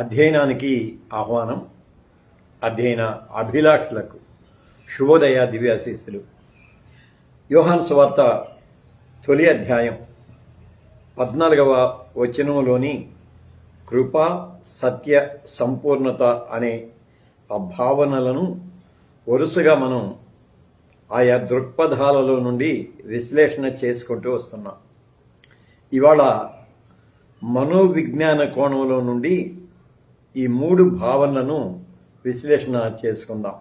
అధ్యయనానికి ఆహ్వానం అధ్యయన అభిలాషులకు శుభోదయ దివ్యాశీస్సులు యోహాన్ సువార్త తొలి అధ్యాయం పద్నాలుగవ వచనంలోని కృప సత్య సంపూర్ణత అనే ఆ భావనలను వరుసగా మనం ఆయా దృక్పథాలలో నుండి విశ్లేషణ చేసుకుంటూ వస్తున్నాం. ఇవాళ మనోవిజ్ఞాన కోణంలో నుండి ఈ మూడు భావనలను విశ్లేషణ చేసుకుందాం.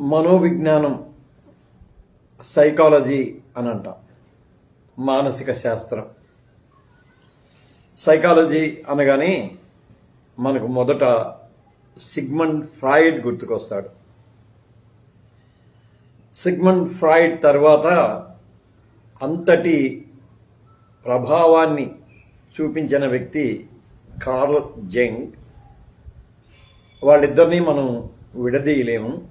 మనోవిజ్ఞానం సైకాలజీ అని అంటాం మానసిక శాస్త్రం. సైకాలజీ అనగానే మనకు మొదట సిగ్మండ్ ఫ్రాయిడ్ గుర్తుకొస్తాడు. సిగ్మండ్ ఫ్రాయిడ్ తర్వాత అంతటి ప్రభావాన్ని చూపించిన వ్యక్తి కార్ల్ జంగ్. వాళ్ళిద్దరినీ మనం విడదీయలేము.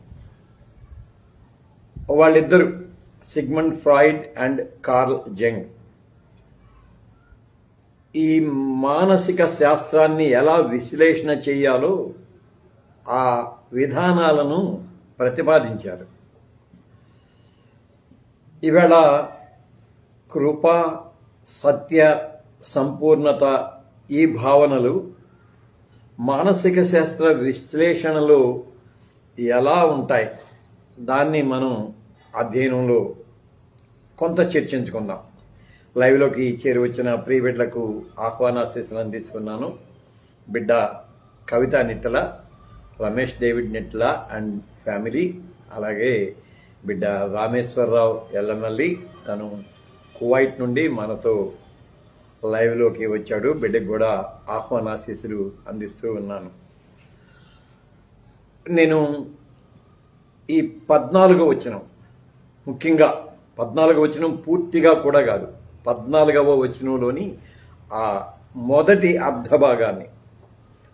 వాళ్ళిద్దరు Sigmund Freud and Carl Jung. ఈ మానసిక శాస్త్రాన్ని ఎలా విశ్లేషణ చేయాలో ఆ విధానాలను ప్రతిపాదించారు. ఇవాళ కృప సత్య సంపూర్ణత ఈ భావనలు మానసిక శాస్త్ర విశ్లేషణలో ఎలా ఉంటాయి? దాన్ని మనం అధ్యయనంలో కొంత చర్చించుకుందాం. లైవ్లోకి చేరి వచ్చిన ప్రీ బిడ్డలకు ఆహ్వానాశీస్సులు అందిస్తున్నాను. బిడ్డ Kavitha Nittala Ramesh David Nitla and family అలాగే బిడ్డ రామేశ్వరరావు ఎల్లమల్లి తను కువైట్ నుండి మనతో లైవ్లోకి వచ్చాడు. బిడ్డకు కూడా ఆహ్వానాశీస్సులు అందిస్తూ ఉన్నాను. నేను ఈ పద్నాలుగో వచనం ముఖ్యంగా పద్నాలుగో వచనం పూర్తిగా కూడా కాదు పద్నాలుగవ వచనంలోని ఆ మొదటి అర్ధ భాగాన్ని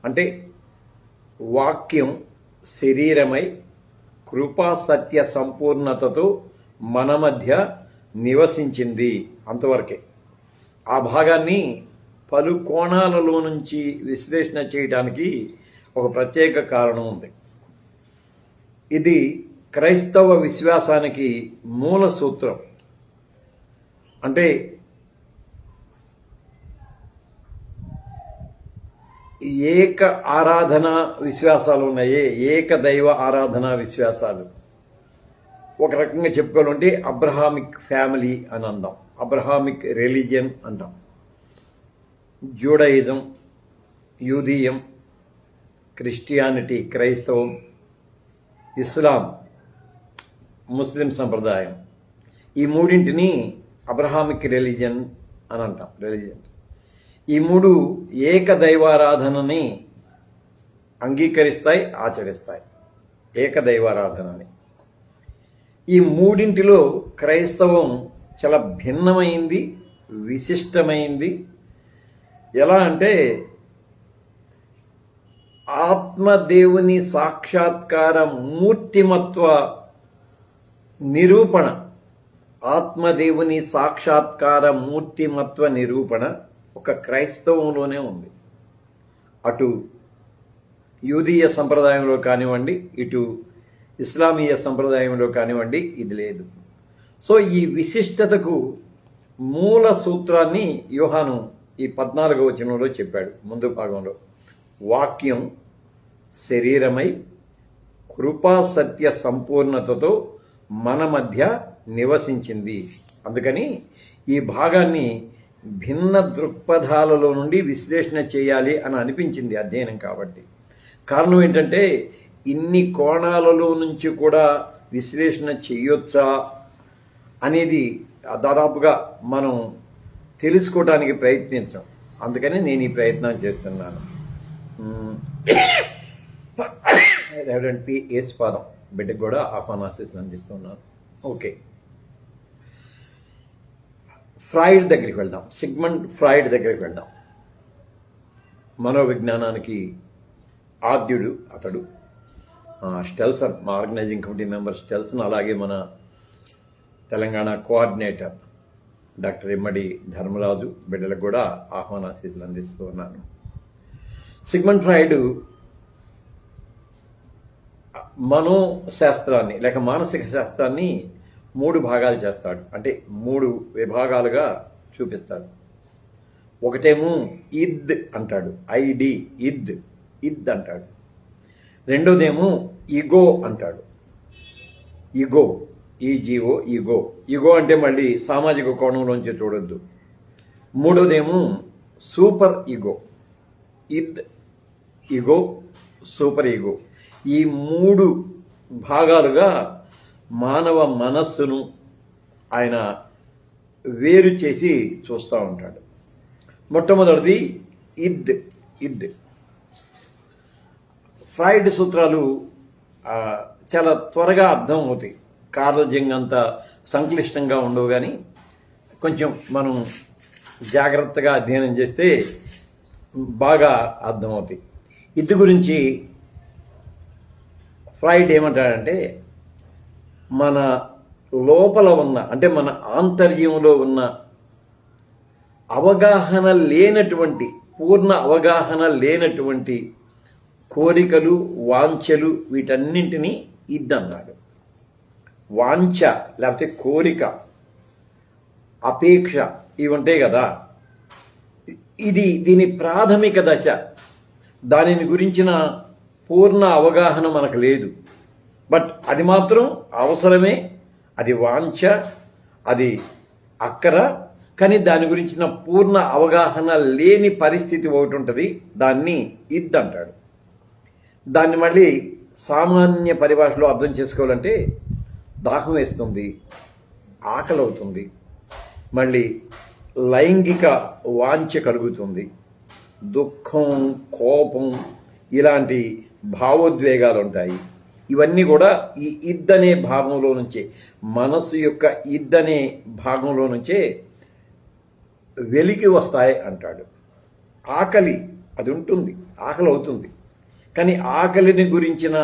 అంటే వాక్యం శరీరమై కృపా సత్య సంపూర్ణతతో మన మధ్య నివసించింది అంతవరకే. ఆ భాగాన్ని పలు కోణాలలో నుంచి విశ్లేషణ చేయడానికి ఒక ప్రత్యేక కారణం ఉంది. ఇది క్రైస్తవ విశ్వాసానికి మూల సూత్రం. అంటే ఏక ఆరాధన విశ్వాసాలు ఉన్నాయి ఏక దైవ ఆరాధన విశ్వాసాలు. ఒక రకంగా చెప్పుకోవాలంటే అబ్రహామిక్ ఫ్యామిలీ అని అందాం. అబ్రహామిక్ రిలీజియన్ అంటాం. జూడయిజం యూదియం క్రిస్టియానిటీ క్రైస్తవం ఇస్లాం ముస్లిం సంప్రదాయం. ఈ మూడింటిని అబ్రహామిక్ రిలీజియన్ అని అంటాం రిలీజియన్. ఈ మూడు ఏక దైవారాధనని అంగీకరిస్తాయి ఆచరిస్తాయి. ఏక దైవారాధనని ఈ మూడింటిలో క్రైస్తవం చాలా భిన్నమైంది విశిష్టమైంది. ఎలా అంటే ఆత్మదేవుని సాక్షాత్కార మూర్తిమత్వ నిరూపణ ఆత్మదేవుని సాక్షాత్కార మూర్తిమత్వ నిరూపణ ఒక క్రైస్తవంలోనే ఉంది. అటు యూదీయ సంప్రదాయంలో కానివ్వండి ఇటు ఇస్లామీయ సంప్రదాయంలో కానివ్వండి ఇది లేదు. సో ఈ విశిష్టతకు మూల సూత్రాన్ని యోహాను ఈ పద్నాలుగవ వచనంలో చెప్పాడు. ముందు భాగంలో వాక్యం శరీరమై కృపా సత్య సంపూర్ణతతో మన మధ్య నివసించింది. అందుకని ఈ భాగాన్ని భిన్న దృక్పథాలలో నుండి విశ్లేషణ చేయాలి అని అనిపించింది అధ్యయనం కాబట్టి. కారణం ఏంటంటే ఇన్ని కోణాలలో నుంచి కూడా విశ్లేషణ చేయొచ్చా అనేది దాదాపుగా మనం తెలుసుకోవడానికి ప్రయత్నించాం. అందుకని నేను ఈ ప్రయత్నం చేస్తున్నాను. రెవరెంట్ పి ఏస్ పాదం బిడ్డకు కూడా ఆహ్వానాశీస్సులు అందిస్తున్నాను. ఓకే ఫ్రాయిడ్ దగ్గరికి వెళ్దాం. సిగ్మండ్ ఫ్రాయిడ్ దగ్గరికి వెళ్దాం. మనోవిజ్ఞానానికి ఆద్యుడు అతడు. స్టెల్స్ స్టెల్సన్ మా ఆర్గనైజింగ్ కమిటీ మెంబర్ స్టెల్సన్ అలాగే మన తెలంగాణ కోఆర్డినేటర్ డాక్టర్ ఇమ్మడి ధర్మరాజు బిడ్డలకు కూడా ఆహ్వానాశీస్సులు అందిస్తూ ఉన్నాను. సిగ్మండ్ ఫ్రాయిడ్ మనోశాస్త్రాన్ని లేక మానసిక శాస్త్రాన్ని మూడు భాగాలు చేస్తాడు. అంటే మూడు విభాగాలుగా చూపిస్తాడు. ఒకటేమో ఇద్ అంటాడు. ఐడి ఇద్ ఇద్ అంటాడు. రెండోదేమో ఇగో అంటాడు. ఇగో. ఈజీఓ ఈగో. ఈగో అంటే మళ్ళీ సామాజిక కోణంలోంచి చూడొద్దు. మూడోదేమో super ego. Id ego super ego. ఈ మూడు భాగాలుగా మానవ మనస్సును ఆయన వేరు చేసి చూస్తూ ఉంటాడు. మొట్టమొదటిది ఇద్ ఇద్. ఫ్రాయిడ్ సూత్రాలు చాలా త్వరగా అర్థం అవుతాయి కార్ల్ అంత సంక్లిష్టంగా ఉండవు కానీ కొంచెం మనం జాగ్రత్తగా అధ్యయనం చేస్తే బాగా అర్థమవుతాయి. ఇది గురించి ఫ్రైడ్ ఏమంటాడంటే మన లోపల ఉన్న అంటే మన ఆంతర్యంలో ఉన్న అవగాహన లేనటువంటి పూర్ణ అవగాహన లేనటువంటి కోరికలు వాంఛలు వీటన్నింటినీ ఇద్దన్నాడు. వాంఛ లేకపోతే కోరిక అపేక్ష ఇవి ఉంటాయి కదా. ఇది దీని ప్రాథమిక దశ. దానిని గురించిన పూర్ణ అవగాహన మనకు లేదు. బట్ అది మాత్రం అవసరమే. అది వాంఛ అది అక్కర. కానీ దాని గురించిన పూర్ణ అవగాహన లేని పరిస్థితి ఒకటి ఉంటుంది. దాన్ని ఇద్దంటాడు దాన్ని మళ్ళీ సామాన్య పరిభాషలో అర్థం చేసుకోవాలంటే దాహం వేస్తుంది ఆకలి అవుతుంది మళ్ళీ లైంగిక వాంఛ కలుగుతుంది. దుఃఖం కోపం ఇలాంటి భావోద్వేగాలు ఉంటాయి ఇవన్నీ కూడా ఈ ఇద్దనే భాగంలో నుంచే మనసు యొక్క ఇద్దనే భాగంలో నుంచే వెలికి వస్తాయి అంటాడు. ఆకలి అది ఉంటుంది ఆకలి అవుతుంది కానీ ఆకలిని గురించిన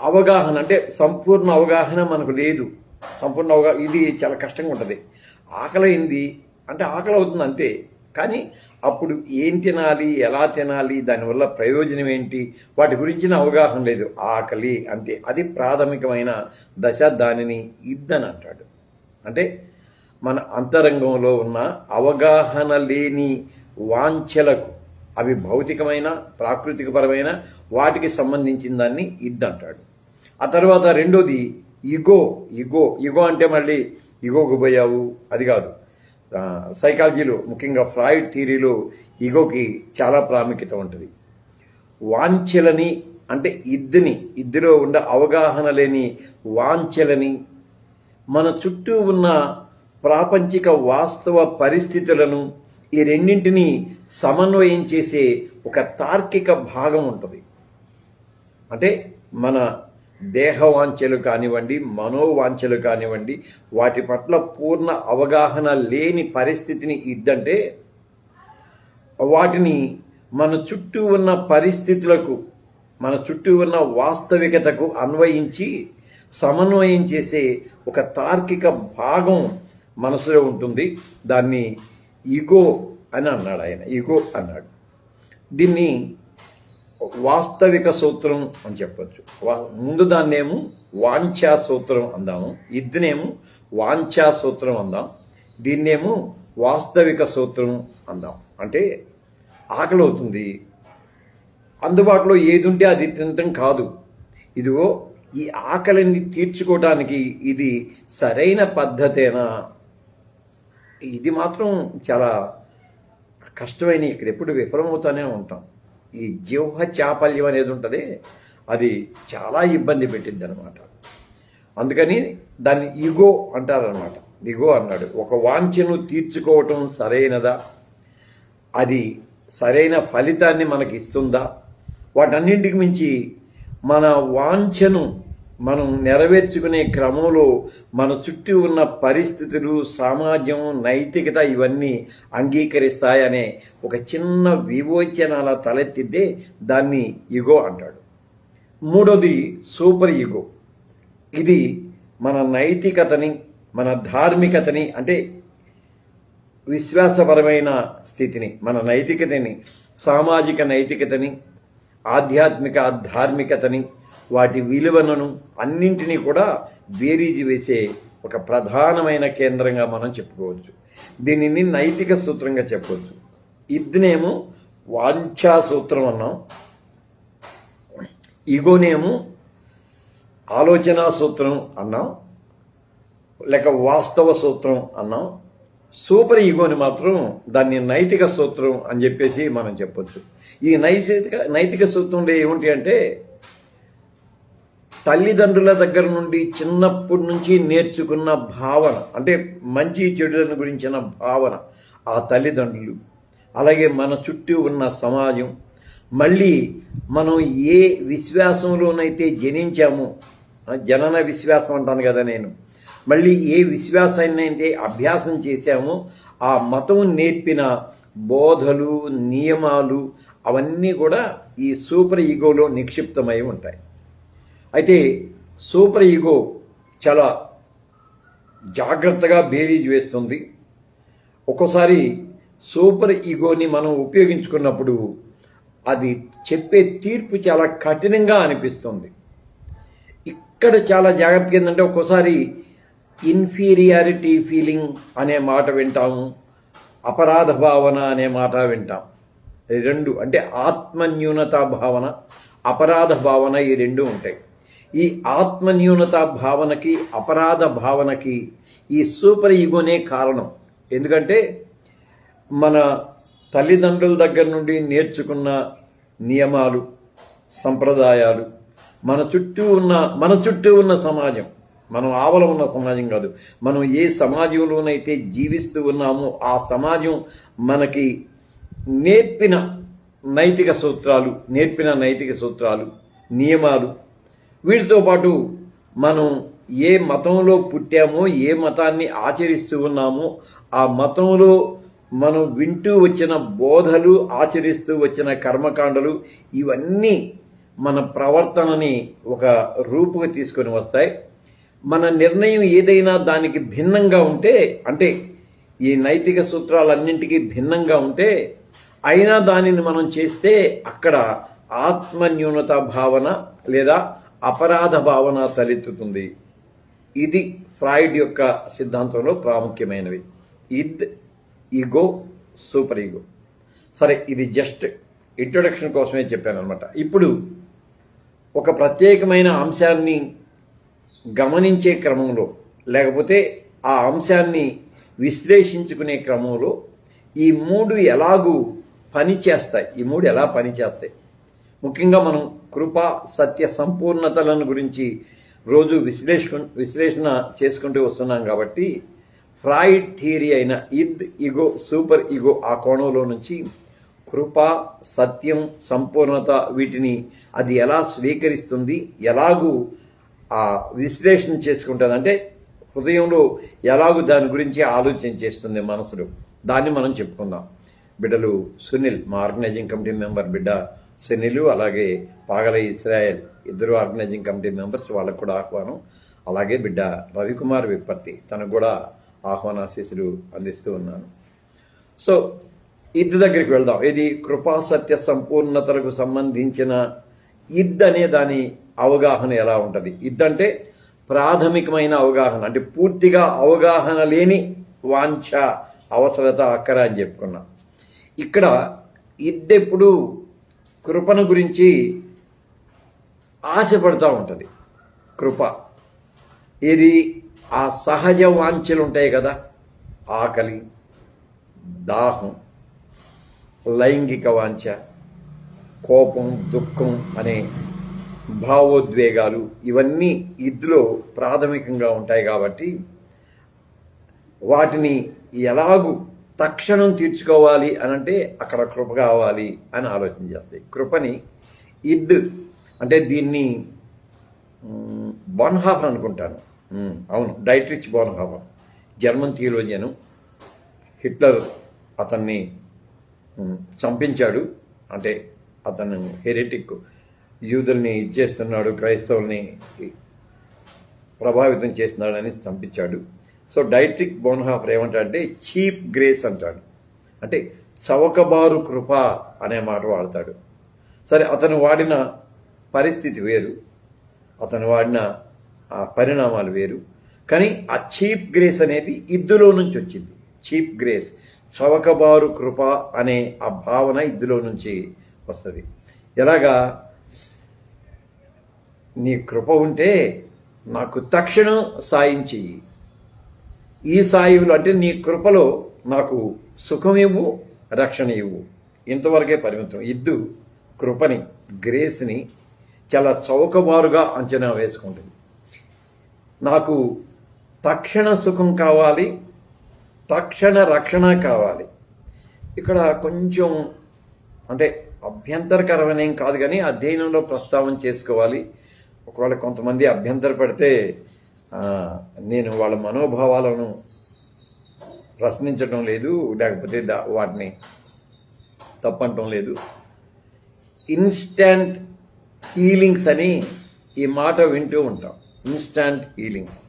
అవగాహన అంటే సంపూర్ణ అవగాహన మనకు లేదు. సంపూర్ణ అవగాహన ఇది చాలా కష్టంగా ఉంటుంది. ఆకలి అంటే ఆకలి అవుతుంది అంతే. కానీ అప్పుడు ఏం తినాలి ఎలా తినాలి దానివల్ల ప్రయోజనం ఏంటి వాటి గురించిన అవగాహన లేదు. ఆకలి అంతే. అది ప్రాథమికమైన దశ దానిని ఇద్దని అంటాడు. అంటే మన అంతరంగంలో ఉన్న అవగాహన లేని వాంఛలకు అవి భౌతికమైన ప్రాకృతికపరమైన వాటికి సంబంధించిన దాన్ని ఇద్దంటాడు ఆ తర్వాత రెండోది ఇగో ఇగో ఇగో అంటే మళ్ళీ ఇగోకు పోయావు అది కాదు. సైకాలజీలో ముఖ్యంగా ఫ్రాయిడ్ థియరీలో ఇగోకి చాలా ప్రాముఖ్యత ఉంటుంది. వాంఛలని అంటే ఇద్దుని ఇద్దులో ఉన్న అవగాహన లేని వాంఛలని మన చుట్టూ ఉన్న ప్రాపంచిక వాస్తవ పరిస్థితులను ఈ రెండింటిని సమన్వయం చేసే ఒక తార్కిక భాగం ఉంటుంది. అంటే మన దేహవాంఛలు కానివ్వండి మనోవాంఛలు కానివ్వండి వాటి పట్ల పూర్ణ అవగాహన లేని పరిస్థితిని ఇద్దంటే వాటిని మన చుట్టూ ఉన్న పరిస్థితులకు మన చుట్టూ ఉన్న వాస్తవికతకు అన్వయించి సమన్వయం చేసే ఒక తార్కిక భాగం మనసులో ఉంటుంది. దాన్ని ఈగో అని అన్నాడు ఆయన. ఈగో అన్నాడు. దీన్ని వాస్తవిక సూత్రం అని చెప్పచ్చు. వా- ముందు దాన్నేమో వాంఛా సూత్రం అందాము. ఇద్దనేమో వాంఛా సూత్రం అందాం. దీన్నేమో వాస్తవిక సూత్రం అందాం. అంటే ఆకలి అవుతుంది. అందుబాటులో ఏది ఉంటే అది తినటం కాదు. ఇదిగో ఈ ఆకలిని తీర్చుకోవడానికి ఇది సరైన పద్ధతేనా ఇది మాత్రం చాలా కష్టమైన ఇక్కడ ఎప్పుడు విఫలమవుతూనే ఉంటాం. ఈ జీవహ చాపల్యం అనేది ఉంటుంది. అది చాలా ఇబ్బంది పెట్టింది అనమాట అందుకని దాన్ని ఇగో అంటారనమాట ఇగో అన్నాడు. ఒక వాంఛను తీర్చుకోవటం సరైనదా? అది సరైన ఫలితాన్ని మనకి ఇస్తుందా వాటన్నింటికి మించి మన వాంఛను మనం నెరవేర్చుకునే క్రమంలో మన చుట్టూ ఉన్న పరిస్థితులు సమాజం నైతికత ఇవన్నీ అంగీకరిస్తాయనే ఒక చిన్న వివోచనాల అలా తలెత్తిద్దే దాన్ని ఇగో అంటాడు. మూడోది సూపర్ ఈగో. ఇది మన నైతికతని మన ధార్మికతని అంటే విశ్వాసపరమైన స్థితిని మన నైతికతని సామాజిక నైతికతని ఆధ్యాత్మిక ధార్మికతని వాటి విలువలను అన్నింటినీ కూడా బేరీజు వేసే ఒక ప్రధానమైన కేంద్రంగా మనం చెప్పుకోవచ్చు. దీనిని నైతిక సూత్రంగా చెప్పవచ్చు ఇద్నేమో వాంఛా సూత్రం అన్నాం. ఇగోనేమో ఆలోచన సూత్రం అన్నాం. లేక వాస్తవ సూత్రం అన్నాం. సూపర్ ఈగోని మాత్రం దాన్ని నైతిక సూత్రం అని చెప్పేసి మనం చెప్పొచ్చు. ఈ నైతిక నైతిక సూత్రంలో ఏమిటి అంటే తల్లిదండ్రుల దగ్గర నుండి చిన్నప్పటి నుంచి నేర్చుకున్న భావన అంటే మంచి చెడులను గురించిన భావన ఆ తల్లిదండ్రులు. అలాగే మన చుట్టూ ఉన్న సమాజం. మళ్ళీ మనం ఏ విశ్వాసంలోనైతే జనించామో జనన విశ్వాసం అంటాను కదా నేను మళ్ళీ ఏ విశ్వాసాన్ని అయితే అభ్యాసం చేశామో ఆ మతం నేర్పిన బోధలు నియమాలు అవన్నీ కూడా ఈ సూపర్ ఈగోలో నిక్షిప్తమై ఉంటాయి. అయితే సూపర్ ఈగో చాలా జాగ్రత్తగా బేరీజ్ వేస్తుంది. ఒక్కోసారి సూపర్ ఈగోని మనం ఉపయోగించుకున్నప్పుడు అది చెప్పే తీర్పు చాలా కఠినంగా అనిపిస్తుంది. ఇక్కడ చాలా జాగ్రత్తగా ఏంటంటే ఒక్కోసారి ఇన్ఫీరియారిటీ ఫీలింగ్ అనే మాట వింటాము అపరాధ భావన అనే మాట వింటాం. ఈ రెండు అంటే ఆత్మన్యూనత భావన అపరాధ భావన ఈ రెండు ఉంటాయి. ఈ ఆత్మన్యూనత భావనకి అపరాధ భావనకి ఈ సూపర్ ఈగోనే కారణం. ఎందుకంటే మన తల్లిదండ్రుల దగ్గర నుండి నేర్చుకున్న నియమాలు సంప్రదాయాలు మన చుట్టూ ఉన్న మన చుట్టూ ఉన్న సమాజం మనం ఆవల ఉన్న సమాజం కాదు మనం ఏ సమాజంలోనైతే జీవిస్తూ ఉన్నామో ఆ సమాజం మనకి నేర్పిన నైతిక సూత్రాలు నేర్పిన నైతిక సూత్రాలు నియమాలు వీటితో పాటు మనం ఏ మతంలో పుట్టామో ఏ మతాన్ని ఆచరిస్తూ ఉన్నామో ఆ మతంలో మనం వింటూ వచ్చిన బోధలు ఆచరిస్తూ వచ్చిన కర్మకాండలు ఇవన్నీ మన ప్రవర్తనని ఒక రూపుగా తీసుకొని వస్తాయి. మన నిర్ణయం ఏదైనా దానికి భిన్నంగా ఉంటే అంటే ఈ నైతిక సూత్రాలన్నింటికీ భిన్నంగా ఉంటే అయినా దానిని మనం చేస్తే అక్కడ ఆత్మన్యూనత భావన లేదా అపరాధ భావన తలెత్తుతుంది. ఇది ఫ్రాయిడ్ యొక్క సిద్ధాంతంలో ప్రాముఖ్యమైనవి. ఇద్ ఈగో సూపర్ ఈగో సరే ఇది జస్ట్ ఇంట్రొడక్షన్ కోసమే చెప్పాను అనమాట ఇప్పుడు ఒక ప్రత్యేకమైన అంశాన్ని గమనించే క్రమంలో లేకపోతే ఆ అంశాన్ని విశ్లేషించుకునే క్రమంలో ఈ మూడు ఎలాగూ పనిచేస్తాయి? ఈ మూడు ఎలా పనిచేస్తాయి? ముఖ్యంగా మనం కృప సత్య సంపూర్ణతలను గురించి రోజు విశ్లేషకు విశ్లేషణ చేసుకుంటూ వస్తున్నాం కాబట్టి ఫ్రాయిడ్ థియరీ అయిన ఇద్ ఇగో సూపర్ ఇగో ఆ కోణంలో నుంచి కృప సత్యం సంపూర్ణత వీటిని అది ఎలా స్వీకరిస్తుంది ఎలాగూ ఆ విశ్లేషణ చేసుకుంటుంది అంటే హృదయంలో ఎలాగూ దాని గురించి ఆలోచన చేస్తుంది మనసులో. దాన్ని మనం చెప్పుకుందాం. బిడ్డలు సునీల్ మా ఆర్గనైజింగ్ కమిటీ మెంబర్ బిడ్డ సెనిలు అలాగే పాగల ఇస్రాయల్ ఇద్దరు ఆర్గనైజింగ్ కమిటీ మెంబర్స్ వాళ్ళకు కూడా ఆహ్వానం. అలాగే బిడ్డ రవికుమార్ విప్పర్తి తనకు కూడా ఆహ్వానాశీసులు అందిస్తూ ఉన్నాను. సో ఇద్దు దగ్గరికి వెళ్దాం. ఇది కృపాసత్య సంపూర్ణతలకు సంబంధించిన ఇద్ అనే దాని అవగాహన ఎలా ఉంటుంది? ఇద్ అంటే ప్రాథమికమైన అవగాహన అంటే పూర్తిగా అవగాహన లేని వాంఛ అవసరత అక్కర అని చెప్పుకున్నాం. ఇక్కడ ఇద్దెప్పుడు కృపను గురించి ఆశపడుతూ ఉంటుంది. కృప. ఇది ఆ సహజ వాంఛలు ఉంటాయి కదా. ఆకలి దాహం లైంగిక వాంఛ కోపం దుఃఖం అనే భావోద్వేగాలు ఇవన్నీ ఇందులో ప్రాథమికంగా ఉంటాయి కాబట్టి వాటిని ఎలాగూ తక్షణం తీర్చుకోవాలి అని అంటే అక్కడ కృప కావాలి అని ఆలోచన చేస్తాయి. కృపని ఇద్ అంటే దీన్ని మ్, బోన్హాఫర్ అనుకుంటాను. అవును డైట్రిచ్ బోన్హాఫర్. జర్మన్ థియోలోజియను హిట్లర్ అతన్ని చంపించాడు. అంటే అతను హెరిటిక్ యూదుల్ని ఇచ్చేస్తున్నాడు క్రైస్తవుల్ని ప్రభావితం చేస్తున్నాడని చంపించాడు. సో డైట్రిక్ బోన్హాఫర్ ఏమంటాడంటే చీప్ గ్రేస్ అంటాడు. అంటే చవకబారు కృప అనే మాట వాడతాడు. సరే అతను వాడిన పరిస్థితి వేరు. అతను వాడిన ఆ పరిణామాలు వేరు. కానీ ఆ చీప్ గ్రేస్ అనేది ఇద్దులో నుంచి వచ్చింది. చీప్ గ్రేస్ చవకబారు కృప అనే ఆ భావన ఇద్దులో నుంచి వస్తుంది. ఎలాగా? నీ కృప ఉంటే నాకు తక్షణం సాయం చెయ్యి. ఈ సాయువులు అంటే నీ కృపలో నాకు సుఖం ఇవ్వు రక్షణ ఇవ్వు ఇంతవరకే పరిమితం. ఇద్దు కృపని గ్రేస్ని చాలా చౌకబారుగా అంచనా వేసుకుంటుంది నాకు తక్షణ సుఖం కావాలి తక్షణ రక్షణ కావాలి. ఇక్కడ కొంచెం అంటే అభ్యంతరకరమైన కాదు కానీ అధ్యయనంలో ప్రస్తావన చేసుకోవాలి. ఒకవేళ కొంతమంది అభ్యంతర పడితే నేను వాళ్ళ మనోభావాలను ప్రశ్నించడం లేదు లేకపోతే దా- వాటిని తప్పంటం లేదు. ఇన్స్టాంట్ హీలింగ్స్ అని ఈ మాట వింటూ ఉంటాం. Instant healings.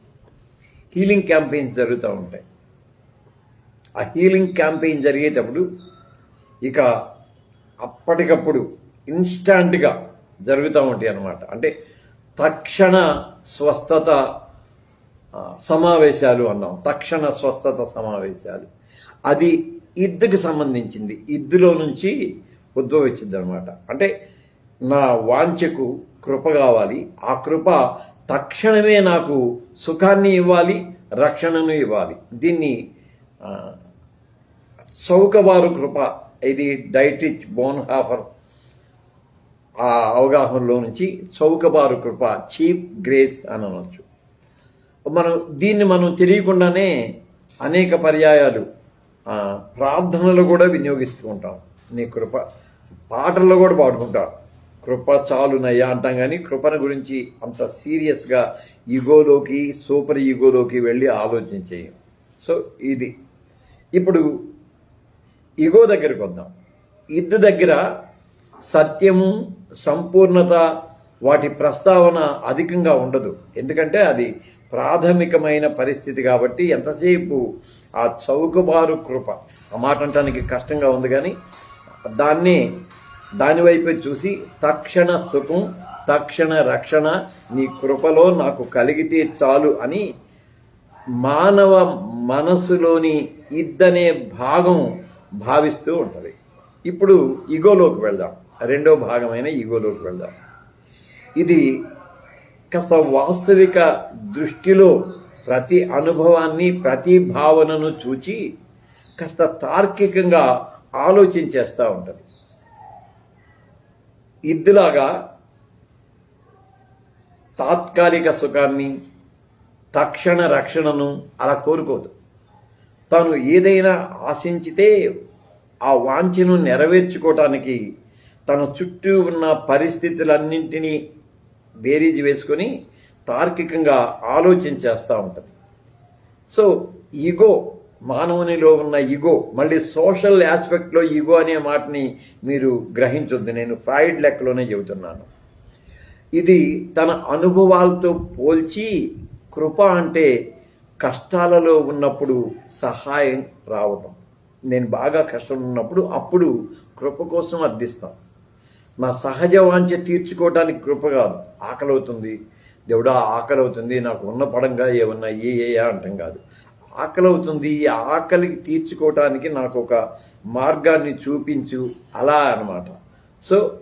హీలింగ్ క్యాంపెయిన్స్ జరుగుతూ ఉంటాయి. ఆ హీలింగ్ క్యాంపెయిన్ జరిగేటప్పుడు ఇక అప్పటికప్పుడు ఇన్స్టాంట్గా జరుగుతూ ఉంటాయి అన్నమాట. అంటే తక్షణ స్వస్థత సమావేశాలు అన్నాం. తక్షణ స్వస్థత సమావేశాలు. అది ఇద్దుకి సంబంధించింది. ఇద్దులో నుంచి ఉద్భవించింది అనమాట అంటే నా వాంఛకు కృప కావాలి. ఆ కృప తక్షణమే నాకు సుఖాన్ని ఇవ్వాలి రక్షణను ఇవ్వాలి. దీన్ని చౌకబారు కృప ఇది డైట్రిచ్ బోన్హాఫర్ ఆ అవగాహనలో నుంచి చౌకబారు కృప చీప్ గ్రేస్ అని అనవచ్చు. మనం దీన్ని మనం తెలియకుండానే అనేక పర్యాయాలు ప్రార్థనలు కూడా వినియోగిస్తూ ఉంటాం. నీ కృప పాటల్లో కూడా పాడుకుంటాం. కృప చాలునయ్యా అంటాం కానీ కృపను గురించి అంత సీరియస్గా ఈగోలోకి సూపర్ ఈగోలోకి వెళ్ళి ఆలోచించేయం సో ఇది. ఇప్పుడు ఈగో దగ్గరికి వద్దాం. ఇద్దు దగ్గర సత్యము సంపూర్ణత వాటి ప్రస్తావన అధికంగా ఉండదు. ఎందుకంటే అది ప్రాథమికమైన పరిస్థితి కాబట్టి ఎంతసేపు ఆ చౌకబారు కృప ఆ మాట అంటానికి కష్టంగా ఉంది కానీ దాన్ని దాని వైపే చూసి తక్షణ సుఖం తక్షణ రక్షణ నీ కృపలో నాకు కలిగితే చాలు అని మానవ మనసులోని ఇద్దనే భాగం భావిస్తూ ఉంటుంది. ఇప్పుడు ఇగోలోకి వెళ్దాం. రెండో భాగమైన ఈగోలోకి వెళ్దాం. ఇది కాస్త వాస్తవిక దృష్టిలో ప్రతి అనుభవాన్ని ప్రతి భావనను చూచి కాస్త తార్కికంగా ఆలోచించేస్తూ ఉంటుంది. ఇద్దులాగా తాత్కాలిక సుఖాన్ని తక్షణ రక్షణను అలా కోరుకోదు. తాను ఏదైనా ఆశించితే ఆ వాంఛను నెరవేర్చుకోవటానికి తన చుట్టూ ఉన్న పరిస్థితులన్నింటినీ బేరీజ్ వేసుకొని తార్కికంగా ఆలోచించేస్తూ ఉంటుంది. సో ఈగో మానవునిలో ఉన్న ఈగో మళ్ళీ సోషల్ ఆస్పెక్ట్లో ఈగో అనే మాటని మీరు గ్రహించొద్దు. నేను ఫ్రాయిడ్ లెక్కలోనే చెబుతున్నాను. ఇది తన అనుభవాలతో పోల్చి కృప అంటే కష్టాలలో ఉన్నప్పుడు సహాయం రావటం. నేను బాగా కష్టం ఉన్నప్పుడు అప్పుడు కృప కోసం అర్థిస్తాను నా సహజ వాంఛ తీర్చుకోవడానికి కృప కాదు. ఆకలి అవుతుంది దేవుడా ఆకలి అవుతుంది నాకు ఉన్న పడంగా ఏమన్నా ఏ ఏ అంటాం కాదు. ఆకలి అవుతుంది ఈ ఆకలికి తీర్చుకోవటానికి నాకు ఒక మార్గాన్ని చూపించు. అలా అన్నమాట. సో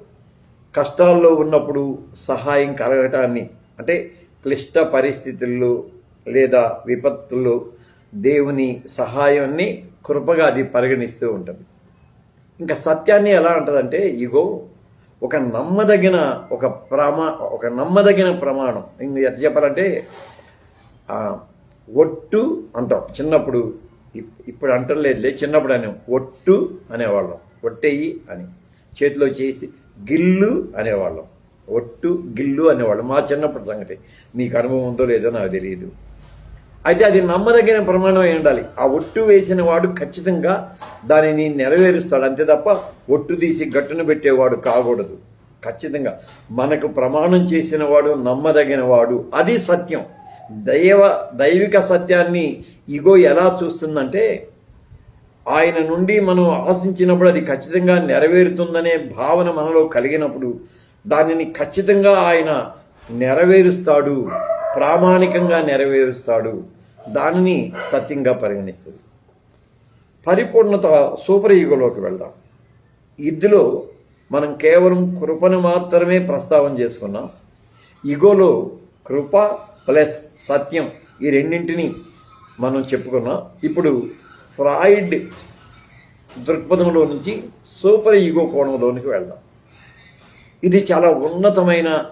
కష్టాల్లో ఉన్నప్పుడు సహాయం కలగటాన్ని అంటే క్లిష్ట పరిస్థితుల్లో లేదా విపత్తుల్లో దేవుని సహాయాన్ని కృపగా అది పరిగణిస్తూ ఉంటుంది. ఇంకా సత్యాన్ని ఎలా ఉంటుందంటే ఇగో ఒక నమ్మదగిన ఒక ప్రమా ఒక నమ్మదగిన ప్రమాణం. ఇంక ఎట్లా చెప్పాలంటే ఒట్టు అంటాం. చిన్నప్పుడు ఇప్- ఇప్పుడు అంటలేదులే చిన్నప్పుడు అని ఒట్టు అనేవాళ్ళం. ఒట్టెయ్యి అని. చేతిలో చేసి గిల్లు అనేవాళ్ళం. ఒట్టు గిల్లు అనేవాళ్ళం. మా చిన్నప్పుడు సంగతి. నీకు అనుభవం ఉందో లేదో నాకు తెలియదు. అయితే అది నమ్మదగిన ప్రమాణం అయి ఉండాలి. ఆ ఒట్టు వేసిన వాడు ఖచ్చితంగా దానిని నెరవేరుస్తాడు. అంతే తప్ప ఒట్టు తీసి గట్టును పెట్టేవాడు కాకూడదు. ఖచ్చితంగా మనకు ప్రమాణం చేసిన వాడు నమ్మదగిన వాడు. అది సత్యం. దైవ దైవిక సత్యాన్ని ఇగో ఎలా చూస్తుందంటే ఆయన నుండి మనం ఆశించినప్పుడు అది ఖచ్చితంగా నెరవేరుతుందనే భావన మనలో కలిగినప్పుడు దానిని ఖచ్చితంగా ఆయన నెరవేరుస్తాడు. ప్రామాణికంగా నెరవేరుస్తాడు. దానిని సత్యంగా పరిగణిస్తుంది. పరిపూర్ణత సూపర్ ఈగోలోకి వెళ్దాం. ఇందులో మనం కేవలం కృపను మాత్రమే ప్రస్తావన చేసుకున్నాం. ఈగోలో కృప ప్లస్ సత్యం ఈ రెండింటిని మనం చెప్పుకున్నాం. ఇప్పుడు ఫ్రాయిడ్ దృక్పథంలో నుంచి సూపర్ ఈగో కోణంలోనికి వెళ్దాం. ఇది చాలా ఉన్నతమైన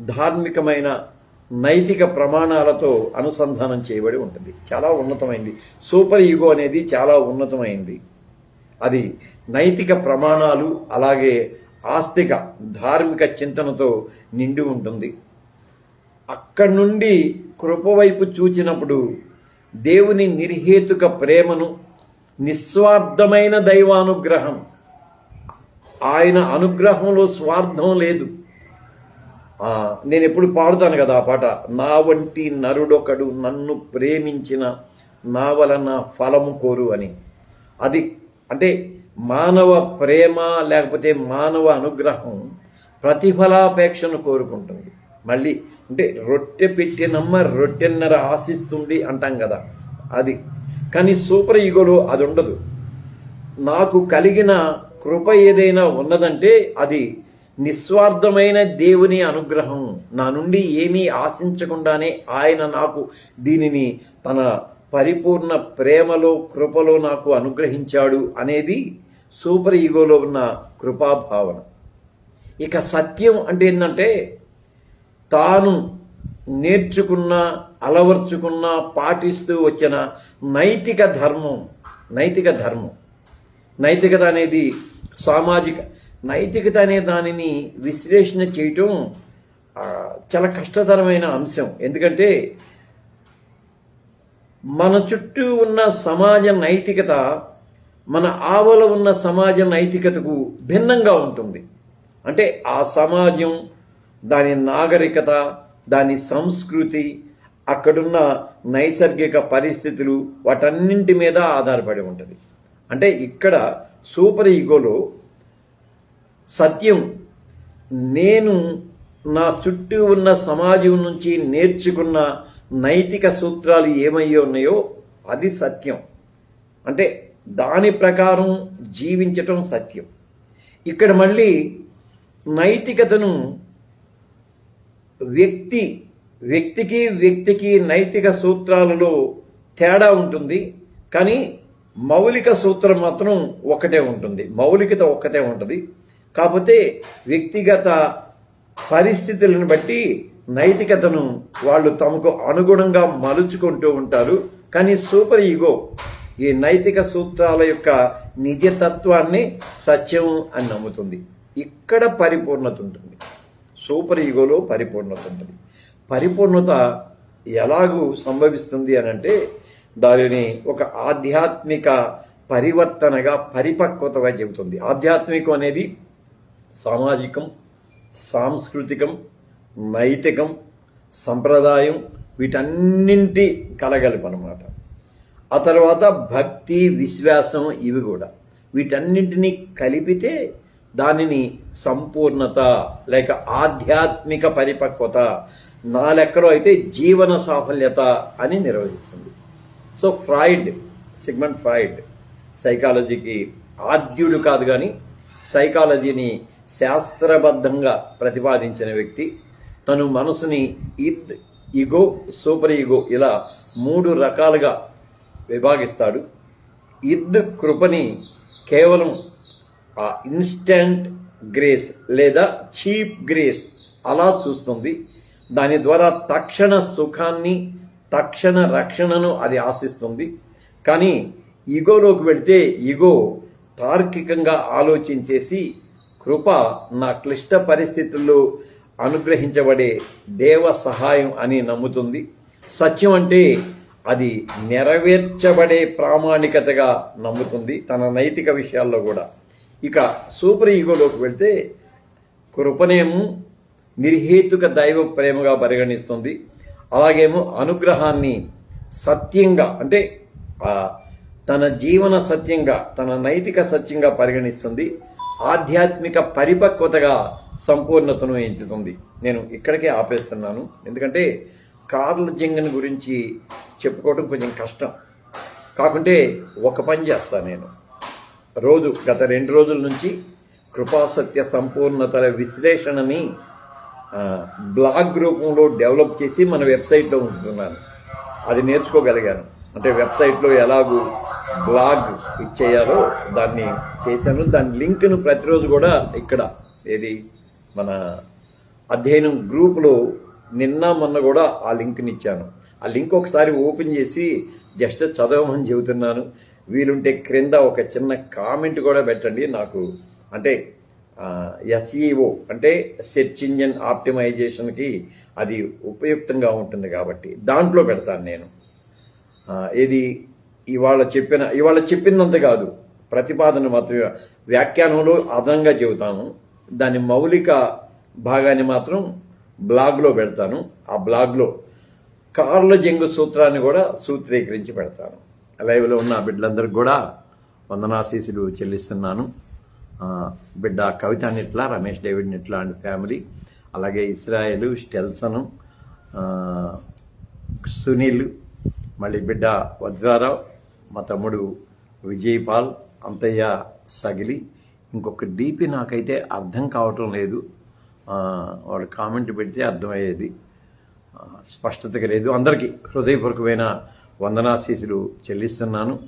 ధార్మికమైన నైతిక ప్రమాణాలతో అనుసంధానం చేయబడి ఉంటుంది. చాలా ఉన్నతమైంది. సూపర్ ఈగో అనేది చాలా ఉన్నతమైంది. అది నైతిక ప్రమాణాలు అలాగే ఆస్తిక ధార్మిక చింతనతో నిండి ఉంటుంది. అక్కడి నుండి కృప వైపు చూచినప్పుడు దేవుని నిర్హేతుక ప్రేమను నిస్వార్థమైన దైవానుగ్రహం. ఆయన అనుగ్రహంలో స్వార్థం లేదు. నేను ఎప్పుడు పాడుతాను కదా ఆ పాట. నా వంటి నరుడొకడు నన్ను ప్రేమించిన నా వలన ఫలము కోరు అని. అది అంటే మానవ ప్రేమ లేకపోతే మానవ అనుగ్రహం ప్రతిఫలాపేక్షను కోరుకుంటుంది. మళ్ళీ అంటే రొట్టె పెట్టినమ్మ రొట్టెన్నర ఆశిస్తుంది అంటాం కదా. అది. కానీ సూపర్ ఈగోలో అది ఉండదు నాకు కలిగిన కృప ఏదైనా ఉన్నదంటే అది నిస్వార్థమైన దేవుని అనుగ్రహం నా నుండి ఏమీ ఆశించకుండానే ఆయన నాకు దీనిని తన పరిపూర్ణ ప్రేమలో కృపలో నాకు అనుగ్రహించాడు అనేది సూపర్ ఈగోలో ఉన్న కృపాభావన. ఇక సత్యం అంటే ఏంటంటే తాను నేర్చుకున్న అలవర్చుకున్న పాటిస్తూ వచ్చిన నైతిక ధర్మం నైతిక ధర్మం. నైతికత అనేది సామాజిక నైతికత అనే దానిని విశ్లేషణ చేయటం చాలా కష్టతరమైన అంశం. ఎందుకంటే మన చుట్టూ ఉన్న సమాజ నైతికత మన ఆవల ఉన్న సమాజ నైతికతకు భిన్నంగా ఉంటుంది. అంటే ఆ సమాజం దాని నాగరికత దాని సంస్కృతి అక్కడున్న నైసర్గిక పరిస్థితులు వాటన్నింటి మీద ఆధారపడి ఉంటుంది. అంటే ఇక్కడ సూపర్ ఈగోలో సత్యం. నేను నా చుట్టూ ఉన్న సమాజం నుంచి నేర్చుకున్న నైతిక సూత్రాలు ఏమయ్యో ఉన్నాయో అది సత్యం. అంటే దాని ప్రకారం జీవించటం సత్యం. ఇక్కడ మళ్ళీ నైతికతను వ్యక్తి వ్యక్తికి వ్యక్తికి నైతిక సూత్రాలలో తేడా ఉంటుంది. కానీ మౌలిక సూత్రం మాత్రం ఒకటే ఉంటుంది. మౌలికత ఒక్కటే ఉంటుంది. కాకపోతే వ్యక్తిగత పరిస్థితులను బట్టి నైతికతను వాళ్ళు తమకు అనుగుణంగా మలుచుకుంటూ ఉంటారు. కానీ సూపర్ ఈగో ఈ నైతిక సూత్రాల యొక్క నిజతత్వాన్ని సత్యం అని నమ్ముతుంది. ఇక్కడ పరిపూర్ణత ఉంటుంది. సూపర్ ఈగోలో పరిపూర్ణత ఉంటుంది. పరిపూర్ణత ఎలాగూ సంభవిస్తుంది అని అంటే దానిని ఒక ఆధ్యాత్మిక పరివర్తనగా పరిపక్వతగా చెబుతుంది. ఆధ్యాత్మికం అనేది సామాజికం సాంస్కృతికం నైతికం సంప్రదాయం వీటన్నింటి కలగలుపు అనమాట ఆ తర్వాత భక్తి విశ్వాసం ఇవి కూడా. వీటన్నింటినీ కలిపితే దానిని సంపూర్ణత లేక ఆధ్యాత్మిక పరిపక్వత నా లెక్కలో అయితే జీవన సాఫల్యత అని నిర్వహిస్తుంది. సో ఫ్రాయిడ్ సిగ్మండ్ ఫ్రాయిడ్ సైకాలజీకి ఆద్యుడు కాదు కానీ సైకాలజీని శాస్త్రబద్ధంగా ప్రతిపాదించిన వ్యక్తి తను మనసుని ఇద్ ఇగో సూపర్ ఈగో ఇలా మూడు రకాలుగా విభాగిస్తాడు. ఇద్ కృపని కేవలం ఆ ఇన్స్టంట్ గ్రేస్ లేదా చీప్ గ్రేస్ అలా చూస్తుంది. దాని ద్వారా తక్షణ సుఖాన్ని తక్షణ రక్షణను అది ఆశిస్తుంది. కానీ ఈగోలోకి వెళితే ఈగో తార్కికంగా ఆలోచించేసి కృప నా క్లిష్ట పరిస్థితుల్లో అనుగ్రహించబడే దేవ సహాయం అని నమ్ముతుంది. సత్యం అంటే అది నెరవేర్చబడే ప్రామాణికతగా నమ్ముతుంది తన నైతిక విషయాల్లో కూడా. ఇక సూపర్ ఈగోలోకి వెళ్తే కృపనేమో నిర్హేతుక దైవ ప్రేమగా పరిగణిస్తుంది. అలాగేమో అనుగ్రహాన్ని సత్యంగా అంటే తన జీవన సత్యంగా తన నైతిక సత్యంగా పరిగణిస్తుంది. ఆధ్యాత్మిక పరిపక్వతగా సంపూర్ణతను ఎంచుతుంది. నేను ఇక్కడికే ఆపేస్తున్నాను. ఎందుకంటే కార్ల జంగన్ గురించి చెప్పుకోవడం కొంచెం కష్టం. కాకుంటే ఒక పని చేస్తాను నేను. రోజు గత రెండు రోజుల నుంచి కృపాసత్య సంపూర్ణతల విశ్లేషణని బ్లాగ్ రూపంలో డెవలప్ చేసి మన వెబ్సైట్లో ఉంచుతున్నాను. అది నేర్చుకోగలిగాను. అంటే వెబ్సైట్లో ఎలాగూ బ్లాగ్ ఇచ్చేయాలో దాన్ని చేశాను. దాని లింక్ను ప్రతిరోజు కూడా ఇక్కడ ఏది మన అధ్యయనం గ్రూపులో నిన్న మొన్న కూడా ఆ లింక్ని ఇచ్చాను. ఆ లింక్ ఒకసారి ఓపెన్ చేసి జస్ట్ చదవమని చెబుతున్నాను. వీలుంటే క్రింద ఒక చిన్న కామెంట్ కూడా పెట్టండి. నాకు అంటే ఎస్ఈఓ అంటే సెర్చ్ ఇంజన్ ఆప్టిమైజేషన్కి అది ఉపయుక్తంగా ఉంటుంది కాబట్టి దాంట్లో పెడతాను నేను. ఏది ఇవాళ చెప్పిన ఇవాళ చెప్పిందంత కాదు. ప్రతిపాదన మాత్రమే. వ్యాఖ్యానంలో అదనంగా చెబుతాను. దాని మౌలిక భాగాన్ని మాత్రం బ్లాగ్లో పెడతాను. ఆ బ్లాగ్లో కార్ల జంగు సూత్రాన్ని కూడా సూత్రీకరించి పెడతాను. లైవ్లో ఉన్న బిడ్డలందరికీ కూడా వందనాశీసులు చెల్లిస్తున్నాను. బిడ్డ Kavitha Nitla Ramesh David Nitla and family అలాగే ఇస్రాయేలు స్టెల్సను సునీల్ మళ్ళీ బిడ్డ వజ్రారావు మా తమ్ముడు విజయపాల్ అంతయ్య సగిలి ఇంకొక డీపీ నాకైతే అర్థం కావటం లేదు. వాడు కామెంట్ పెడితే అర్థమయ్యేది. ఆ, స్పష్టతగా లేదు. అందరికీ హృదయపూర్వకమైన వందనాశీసులు చెల్లిస్తున్నాను.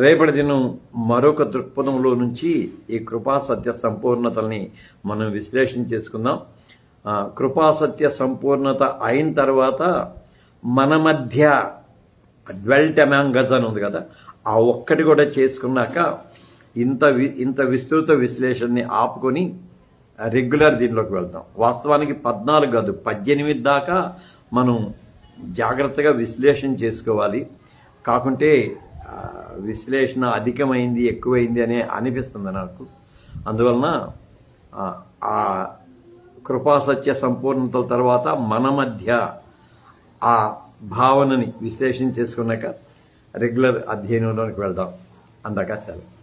రేపటి దినం మరొక దృక్పథంలో నుంచి ఈ కృపా సత్య సంపూర్ణతల్ని మనం విశ్లేషణ చేసుకుందాం. కృపాసత్య కృపా సత్య సంపూర్ణత అయిన తర్వాత మన మధ్య డ్వెల్ట్ గజ్ అని ఉంది కదా ఆ ఒక్కటి కూడా చేసుకున్నాక ఇంత వి ఇంత విస్తృత విశ్లేషణని ఆపుకొని రెగ్యులర్ దీనిలోకి వెళ్తాం. వాస్తవానికి పద్నాలుగు కాదు పద్దెనిమిది దాకా మనం జాగ్రత్తగా విశ్లేషణ చేసుకోవాలి. కాకుంటే విశ్లేషణ అధికమైంది ఎక్కువైంది అనే అనిపిస్తుంది నాకు. అందువలన ఆ, ఆ కృపాసత్య సంపూర్ణతల తర్వాత మన మధ్య ఆ భావనని విశ్లేషణ చేసుకున్నాక రెగ్యులర్ అధ్యయనంలోకి వెళ్దాం. అందాక సెలవు.